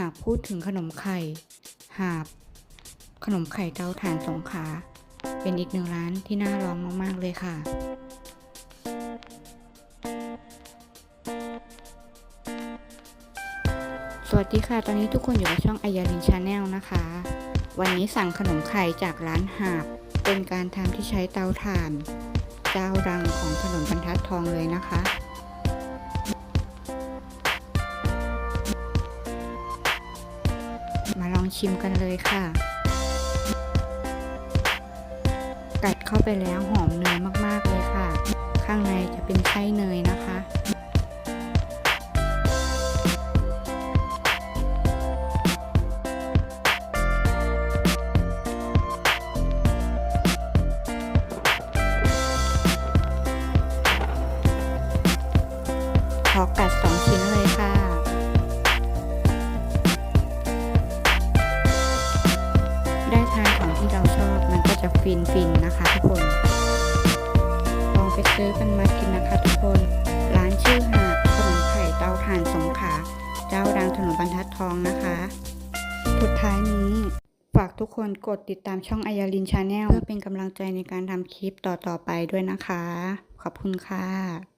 หากพูดถึงขนมไข่ หาบ ขนมไข่เตาถ่านสงขา เป็นอีกหนึ่งร้านที่น่าลองมากๆเลยค่ะสวัสดีค่ะ ตอนนี้ทุกคนอยู่ในช่องอายาลินชาแนลนะคะ วันนี้สั่งขนมไข่จากร้านหาบ เป็นการทำที่ใช้เตาถ่าน เจ้าดังของถนนบรรทัดทองเลยนะคะ ชิมกันเลยค่ะ กัดเข้าไปแล้วหอมเนยมากๆเลยค่ะ ข้างในจะเป็นไส้เนยนะคะขอกัดสองชิ้นเลย จะฟินฟินๆนะคะทุกคนลองไปซื้อกันมากินนะคะทุกคน ร้านชื่อหาดขนมไข่เตาถ่านสงขาเจ้าดังถนนบรรทัดทองนะคะสุดท้ายนี้ฝากทุกคนกดติดตามช่องอายาลินชาแนลเพื่อเป็นกำลังใจในการทำคลิปต่อๆไปด้วยนะคะ ขอบคุณค่ะ